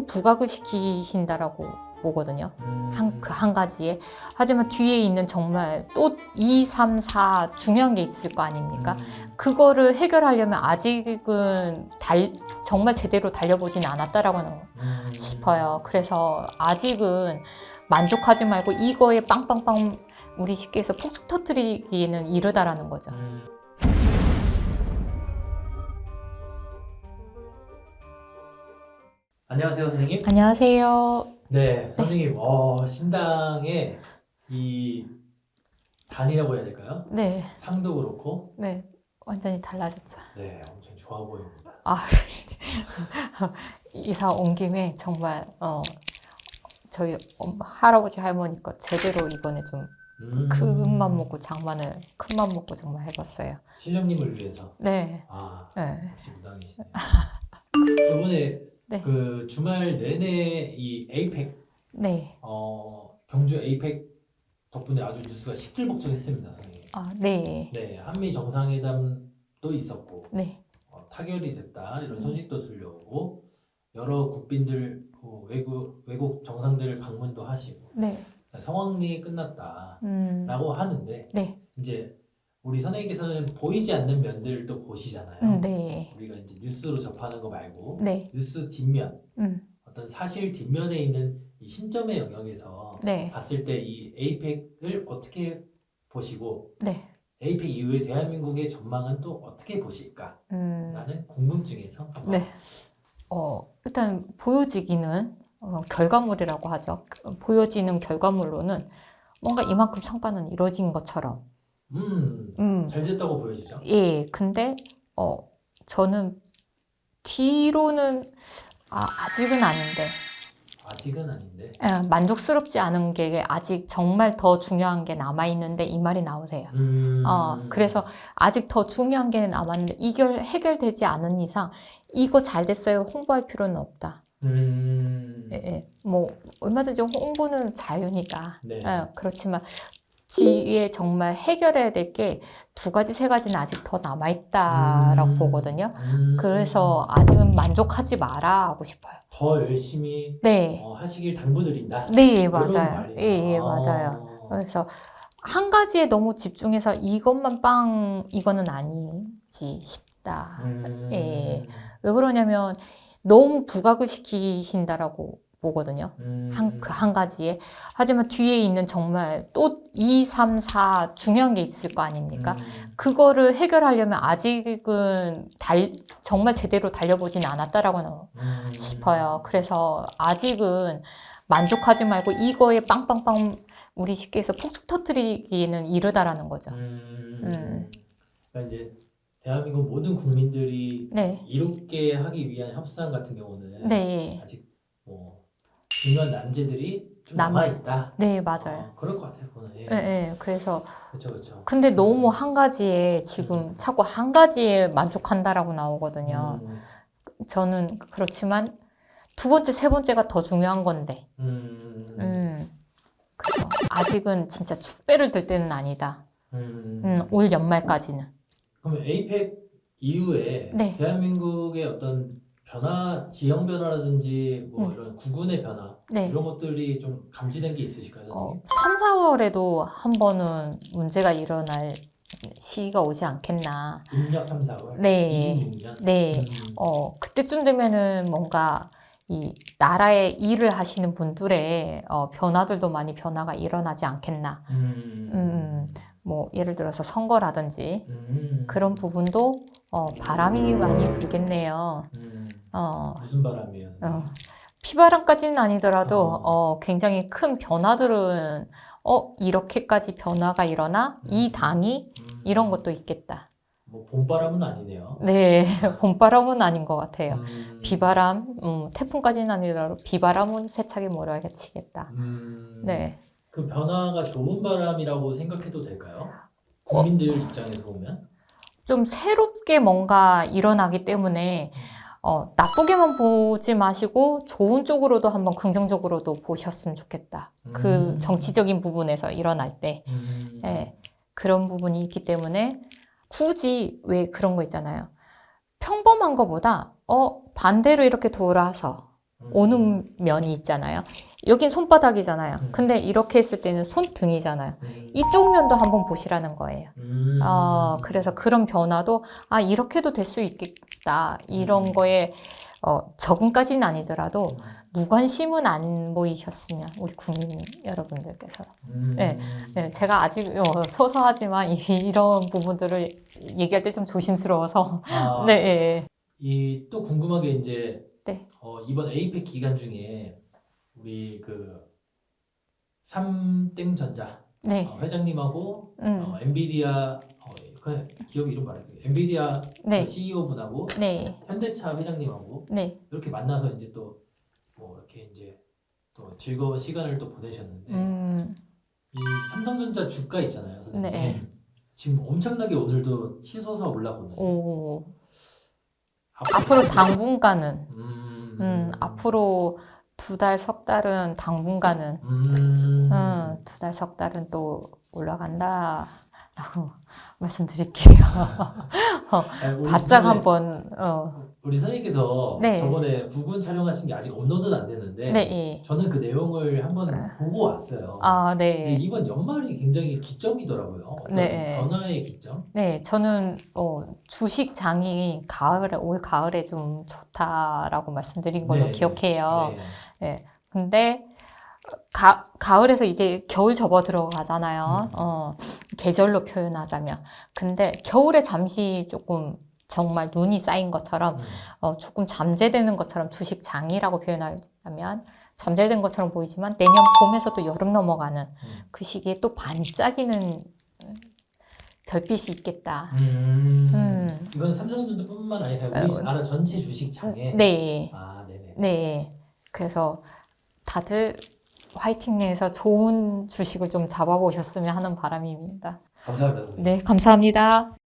너무 부각을 시키신다라고 보거든요. 음. 한, 그 한 가지에. 하지만 뒤에 있는 정말 또 2, 3, 4 중요한 게 있을 거 아닙니까? 음. 그거를 해결하려면 아직은 달, 정말 제대로 달려보진 않았다라고는 음. 싶어요. 그래서 아직은 만족하지 말고 이거에 빵빵빵 우리 쉽게 해서 폭죽 터트리기에는 이르다라는 거죠. 안녕하세요, 선생님. 안녕하세요. 네, 선생님. 어, 신당의 이 단이라고 해야 될까요? 네, 상도 그렇고, 네. 완전히 달라졌죠. 네, 엄청 좋아 보입니다. 이사 온 김에 정말 어, 저희 엄마, 할아버지 할머니 거 제대로 이번에 좀 음. 큰맘 먹고 장만을 큰맘 먹고 정말 해봤어요. 신령님을 위해서. 네, 아, 네, 역시 무당이시네. 이번에 네. 그 주말 내내 이 에이펙 네. 어, 경주 에이펙 덕분에 아주 뉴스가 시끌벅적했습니다, 선생님. 아, 네, 네, 한미 정상회담도 있었고 네, 어, 타결이 됐다 이런 음. 소식도 들려오고 여러 국빈들 어, 외국 외국 정상들 방문도 하시고 네, 성황리 끝났다라고 음, 하는데 네, 이제 우리 선생님께서는 보이지 않는 면들도 보시잖아요. 음, 네, 우리가 이제 뉴스로 접하는 거 말고 네, 뉴스 뒷면 음, 어떤 사실 뒷면에 있는 이 신점의 영역에서 네, 봤을 때 이 에이펙을 어떻게 보시고 네, 에이펙 이후에 대한민국의 전망은 또 어떻게 보실까라는 음, 궁금증에서 한번 네. 어, 일단 보여지기는 어, 결과물이라고 하죠. 그, 보여지는 결과물로는 뭔가 이만큼 성과는 이루어진 것처럼. 음, 음, 잘 됐다고 보여지죠? 예, 근데 어, 저는 뒤로는 아, 아직은 아닌데 아직은 아닌데. 예, 만족스럽지 않은 게 아직 정말 더 중요한 게 남아 있는데 이 말이 나오세요. 음, 어, 그래서 아직 더 중요한 게 남았는데 이결 해결되지 않은 이상 이거 잘 됐어요 홍보할 필요는 없다. 음, 예, 예. 뭐 얼마든지 홍보는 자유니까. 네. 예, 그렇지만 지에 정말 해결해야 될 게 두 가지 세 가지는 아직 더 남아 있다라고 음, 보거든요. 음, 그래서 아직은 만족하지 마라 하고 싶어요. 더 열심히 네, 어, 하시길 당부드린다. 네 맞아요. 예, 예 아. 맞아요. 그래서 한 가지에 너무 집중해서 이것만 빵 이거는 아니지 싶다. 음, 예. 왜 그러냐면 너무 부각을 시키신다라고 보거든요. 음, 한, 그 한 가지에. 하지만 뒤에 있는 정말 또 2, 3, 4 중요한 게 있을 거 아닙니까? 음, 그거를 해결하려면 아직은 달, 정말 제대로 달려보진 않았다라고는 음, 싶어요. 그래서 아직은 만족하지 말고 이거에 빵빵빵 우리 쉽게 해서 폭죽 터트리기에는 이르다라는 거죠. 음, 음. 그러니까 이제 대한민국 모든 국민들이 네. 이롭게 하기 위한 협상 같은 경우는 네. 아직 뭐 중요한 난제들이 좀 남아- 남아 있다. 네, 맞아요. 어, 그럴 것 같아요, 그거는. 예. 네, 네. 그래서 그렇죠, 그렇죠. 근데 너무 한 가지에 지금 자꾸 한 가지에 만족한다라고 나오거든요. 음, 저는 그렇지만 두 번째, 세 번째가 더 중요한 건데, 음, 음, 음, 그래서 아직은 진짜 축배를 들 때는 아니다. 음. 음, 올 연말까지는. 그러면 에이펙 이후에 네. 대한민국의 어떤 변화, 지형 변화라든지 뭐 음. 이런 구군의 변화 네. 이런 것들이 좀 감지된 게 있으실까요, 어, 선생님? 3, 4월에도 한 번은 문제가 일어날 시기가 오지 않겠나. 음력 3, 4월, 네. 26년. 네. 음, 어, 그때쯤 되면은 뭔가 이 나라의 일을 하시는 분들의 어, 변화들도 많이 변화가 일어나지 않겠나. 음, 음, 뭐 예를 들어서 선거라든지 음, 그런 부분도 어, 바람이 많이 불겠네요. 음, 어, 무슨 바람이에요? 어, 피바람까지는 아니더라도 어. 어, 굉장히 큰 변화들은 어, 이렇게까지 변화가 일어나 이 당이 음, 이런 것도 있겠다. 뭐 봄바람은 아니네요. 네, 봄바람은 아닌 것 같아요. 음, 비바람, 음, 태풍까지는 아니더라도 비바람은 세차게 몰아치겠다. 음, 네. 그 변화가 좋은 바람이라고 생각해도 될까요? 국민들 입장에서 보면. 좀 새롭게 뭔가 일어나기 때문에 어, 나쁘게만 보지 마시고 좋은 쪽으로도 한번 긍정적으로도 보셨으면 좋겠다. 그 음. 정치적인 부분에서 일어날 때 음, 예, 그런 부분이 있기 때문에 굳이 왜 그런 거 있잖아요. 평범한 거보다 어 반대로 이렇게 돌아서 음. 오는 면이 있잖아요. 여긴 손바닥이잖아요. 음. 근데 이렇게 했을 때는 손등이잖아요. 음. 이쪽 면도 한번 보시라는 거예요. 음. 어, 그래서 그런 변화도, 아, 이렇게도 될 수 있겠다. 이런 음. 거에, 어, 적응까지는 아니더라도 음. 무관심은 안 보이셨으면, 우리 국민 여러분들께서. 음. 네. 네, 제가 아직 어, 소소하지만 이, 이런 부분들을 얘기할 때 좀 조심스러워서. 아, 네, 예, 이또 궁금한 게 이제 네. 어, 이번 에이펙 기간 중에 우리 그 삼땡전자 네. 어, 회장님하고 음, 어, 엔비디아 어, 그 기업 이름 말할게요. 엔비디아 네. CEO 분하고 네. 현대차 회장님하고 네. 이렇게 만나서 이제 또 뭐 이렇게 이제 또 즐거운 시간을 또 보내셨는데 음, 이 삼성전자 주가 있잖아요, 선생님. 네. 지금 엄청나게 오늘도 치솟아 올라오거든요. 오. 앞으로 당분간은, 음, 음, 앞으로 두 달, 석 달은 당분간은, 음, 음, 두 달, 석 달은 또 올라간다. 라고 말씀드릴게요. 아니, 우리 바짝 선생님, 한번, 어, 우리 선생님께서 네. 저번에 부분 촬영하신 게 아직 업로드는 안 됐는데 네, 예. 저는 그 내용을 한번 보고 왔어요. 아, 근데 네. 이번 연말이 굉장히 기점이더라고요. 어떤 네. 변화의 기점. 네, 저는 어, 주식 장이 가을에 올 가을에 좀 좋다라고 말씀드린 걸로 네. 기억해요. 네. 근데 가, 가을에서 이제 겨울 접어 들어가잖아요. 음. 어, 계절로 표현하자면. 근데 겨울에 잠시 조금 정말 눈이 쌓인 것처럼 음. 어, 조금 잠재되는 것처럼 주식 장이라고 표현하자면 잠재된 것처럼 보이지만 내년 봄에서 또 여름 넘어가는 음. 그 시기에 또 반짝이는 별빛이 있겠다. 음. 음. 이건 삼성전자뿐만 아니라 우리 나라 전체 주식 장에. 네. 아, 네네. 네. 그래서 다들 화이팅 내에서 좋은 주식을 좀 잡아보셨으면 하는 바람입니다. 감사합니다. 선생님. 네, 감사합니다.